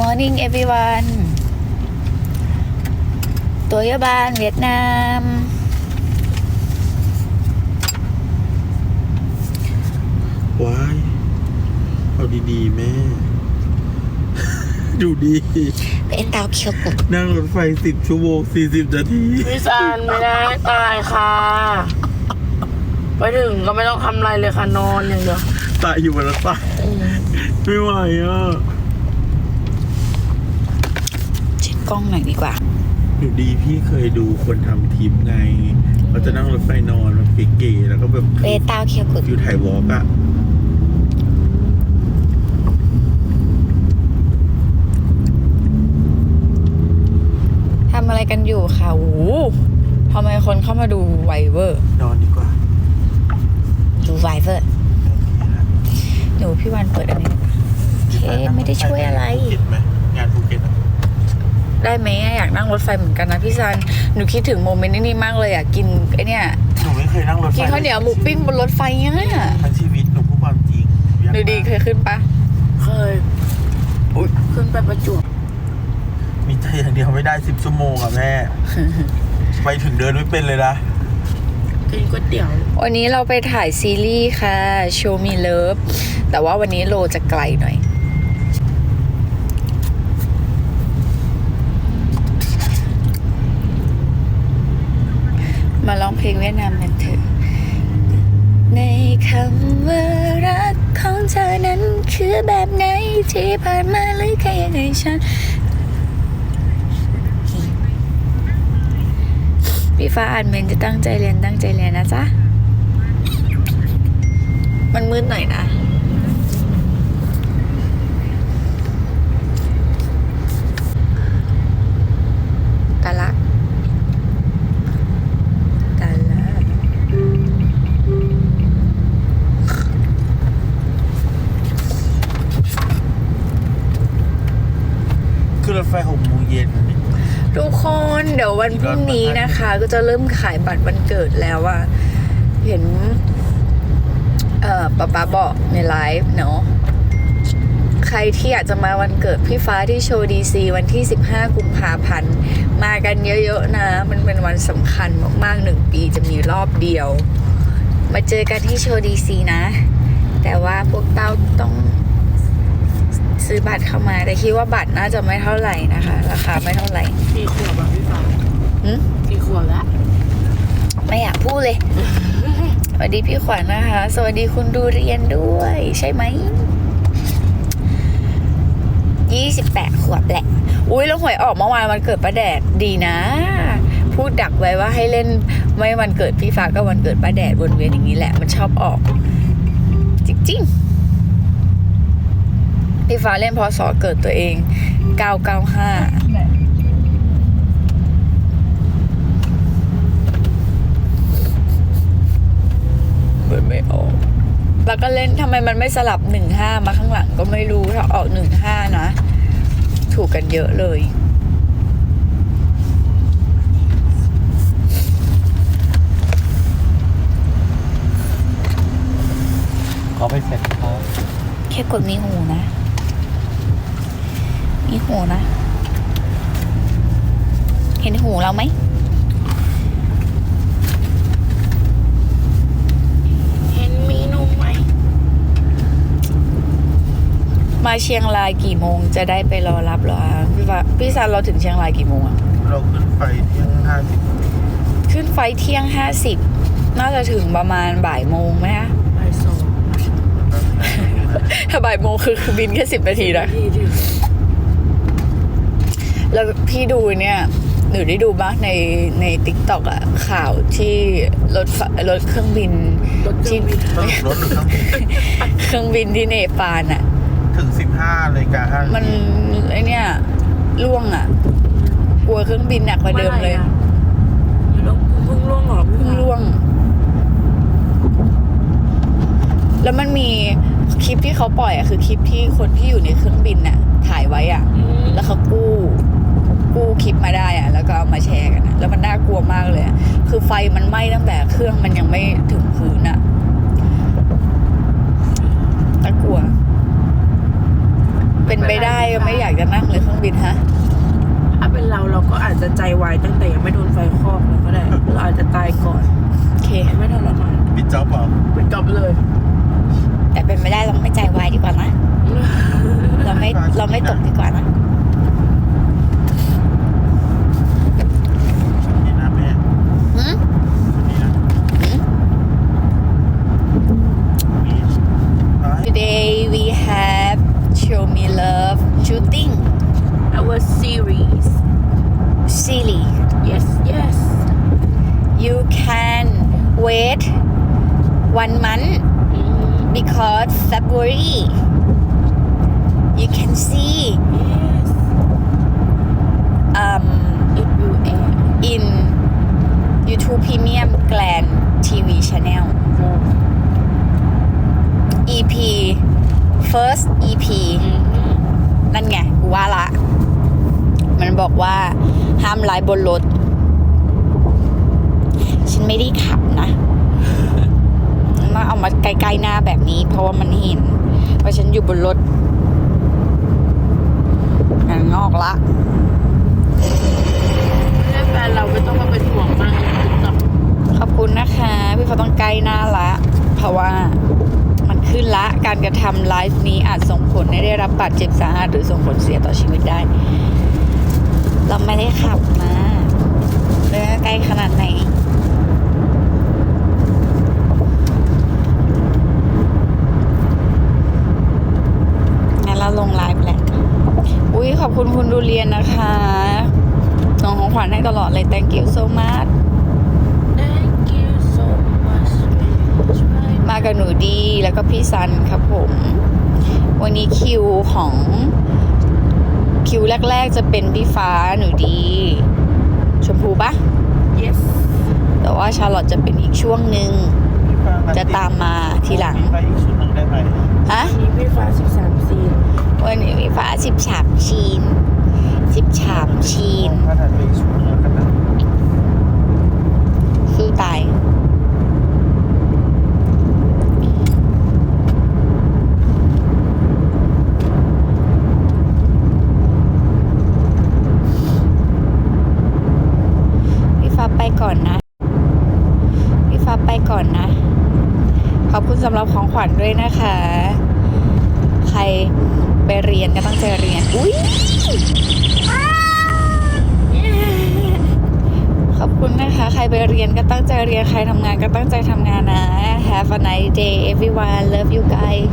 morning everyone ตัวยบานเวียดนาม ว้าย เอาดีๆ แม่ ดูดี เป็นดาวเคียวกุดนั่งรถไฟสิบชั่วโมงสี่สิบนาทีพี่ซานไม่ได้ตายค่ะ ไปถึงก็ไม่ต้องทำอะไรเลยค่ะ นอนอย่างเดียวตายอยู่บนรถไฟอืมไม่ไหวอะ เช็ด กล้องหน่อยดีกว่า อยู่ดีพี่เคยดูคนทำทริปไงเขาจะนั่งรถไฟนอนแบบเก๋ๆแล้วก็แบบเป็นดาวเคียวกุดอยู่ถ่ายวอล์กอะทำอะไรกันอยู่ค่ะโอ้โหทำไมคนเข้ามาดูไวเวอร์ นอนดีกว่า ดูไวเวอร์หนูพี่วันเปิดอันนี้โอเคไม่ได้ช่วยอะไรภูเก็ตไหมงานภูเก็ตอะ ได้ไหมอะอยากนั่งรถไฟเหมือนกันนะพี่ซันหนูคิดถึงโมเมนต์นี้มากเลยอะกินไอเนี่ยหนูไม่เคยนั่งรถไฟกินข้าวเหนียวหมูปิ้งบนรถไฟเนี่ยทั้งชีวิตหนูพูดความจริงหนูดีเคยขึ้นปะเคยอุ๊ยขึ้นไปประจวบมีใจอย่างเดียวไม่ได้สิบชั่วโมงอะแม่ไปถึงเดินไม่เป็นเลยนะกินก๋วยเตี๋ยว วันนี้เราไปถ่ายซีรีส์ค่ะ Show Me Love แต่ว่าวันนี้โลจะไกลหน่อย มาร้องเพลงเวียดนามกันเถอะในคำว่ารักของเธอนั้นคือแบบไหนที่ผ่านมาหรือแค่ยังไงฉันพี่ฟ้าอ่านเมนจะตั้งใจเรียนตั้งใจเรียนนะจ๊ะ มันมืดหน่อยนะกะ เดี๋ยววันพรุ่งนี้นะคะ ก็จะเริ่มขายบัตรวันเกิดแล้วอะเห็น เอ่อป๊าป๊าบอกในไลฟ์เนาะใครที่อยากจะมาวันเกิดพี่ฟ้าที่โชว์ดีซีวันที่ 15 กุมภาพันธ์ มากันเยอะๆนะ มันเป็นวันสำคัญมากๆหนึ่งปีจะมีรอบเดียว มาเจอกันที่โชว์ดีซีนะ แต่ว่าพวกเต้าต้อง ซื้อบัตรเข้ามา แต่คิดว่าบัตรน่าจะไม่เท่าไหร่นะคะ ราคาไม่เท่าไหร่กี่ขวบอะพี่ฟ้าหืมกี่ขวบแล้วไม่อยากพูดเลย สวัสดีพี่ขวัญนะคะ สวัสดีคุณดูเรียนด้วย ใช่ไหมยี่สิบแปดขวบแหละ อุ้ยแล้วหวยออกเมื่อวานวันเกิดป้าแดดดีนะ พูดดักไว้ว่าให้เล่นไม่วันเกิดพี่ฟ้าก็วันเกิดป้าแดดวนเวียนอย่างนี้แหละ มันชอบออก จริงๆ พี่ฟ้าเล่นพอสอเกิดตัวเอง 995เปิดไม่ออก แล้วก็เล่นทำไมมันไม่สลับหนึ่งห้ามาข้างหลังก็ไม่รู้ถ้าออกหนึ่งห้านะ ถูกกันเยอะเลยเขาไปเสร็จครับแค่กดมีหูนะ มีหูนะ เห็นหูเราไหมเห็นมีนมไหม มาเชียงรายกี่โมงจะได้ไปรอรับเหรอคะพี่ฟ้าพี่ซันเราถึงเชียงรายกี่โมงอะเราขึ้นไฟเที่ยงห้าสิบขึ้นไฟเที่ยงห้าสิบน่าจะถึงประมาณบ่ายโมงไหมคะไปสองถ้าบ่ายโมงคือคือบินแค่สิบนาทีนะ ที่ถึง แล้วพี่ดูเนี่ยหนูได้ดูบ้างในในติ๊กต็อกอะข่าวที่รถไฟรถเครื่องบินรถเครื่องบินต้องรถหรือเครื่องบินเครื่องบินที่เนปาลอะถึงสิบห้านาฬิกาห้ามันไอเนี่ยล่วงอะกลัวเครื่องบินหนักกว่าเดิมเลยมื่อไหร่อะเพิ่งล่วงเหรอพี่เพิ่งฟ้าล่วง แล้วมันมีคลิปที่เขาปล่อยอะคือคลิปที่คนที่อยู่ในเครื่องบินอะถ่ายไว้อะ อืม แล้วเขากู้ กู้คลิปมาได้อะแล้วก็เอา มาแชร์กันอะแล้วมันน่ากลัวมากเลยอะคือไฟมันไหม้ตั้งแต่เครื่องมันยังไม่ถึงพื้นอะน่ากลัว เป็นไปได้ได้ก็ไม่อยากจะนั่งเลยเครื่องบินฮะ ถ้าเป็นเราเราก็อาจจะใจวายตั้งแต่ยังไม่โดนไฟคลอกเลยก็ได้ เราอาจจะตายก่อน โอเค ไม่ทรมานปิดจ็อบเปล่าไปกลับเลย แต่เป็นไม่ได้เราไม่ใจวายดีกว่านะ เราไม่เราไม่ตกดีกว่านะ นี่นะแม่ หืม นี่นะมีไป Today we have Show Me Love shooting our series silly yes yes you can wait one month อืม because February you can see yes um it will air in YouTube Premium Grand TV Channel EP first EP อืมนั่นไงกูว่าละ มันบอกว่าห้ามไลฟ์บนรถ ฉันไม่ได้ขับนะมาเอามาใกล้ๆหน้าแบบนี้ เพราะว่ามันเห็นว่าฉันอยู่บนรถงานงอกละแม่แฟนเราไม่ต้องมาเป็นห่วงมากติ๊กต็อกขอบคุณนะคะ พี่เขาต้องใกล้หน้าละ เพราะว่ามันขึ้นละ การกระทำไลฟ์นี้อาจส่งผลให้ได้รับบาดเจ็บสาหัสหรือส่งผลเสียต่อชีวิตได้ เราไม่ได้ขับมาเลยใกล้ขนาดไหนงั้นเราลงไลฟ์แหละอุ้ยขอบคุณคุณดูเรียนนะคะส่งของขวัญให้ตลอดเลย thank you so much thank you so much มากับหนูดีแล้วก็พี่ซันครับผม วันนี้คิวของ คิวแรก ๆ จะเป็นพี่ฟ้าหนูดี ชมพูปะ yes แต่ว่าชาลอตจะเป็นอีกช่วงหนึ่งจะตามมาทีหลังไปอีกชุดหนึ่งได้ไหมฮะมีพี่ฟ้า13ซีนวันนี้พี่ฟ้าสิบฉาบชีนสิบฉาบชีนถ้าถ่ายไปอีกชุดหนึ่งแล้วกันนะสู้ตาย พี่ฟ้าไปก่อนนะ พี่ฟ้าไปก่อ นะ ขอบคุณสำหรับของขวัญด้วยนะคะ ใครไปเรียนก็ตั้งใจเรียน อุ้ยขอบคุณนะคะ ใครไปเรียนก็ตั้งใจเรียน ใครทำงานก็ตั้งใจทำงานนะ Have a nice day everyone love you guys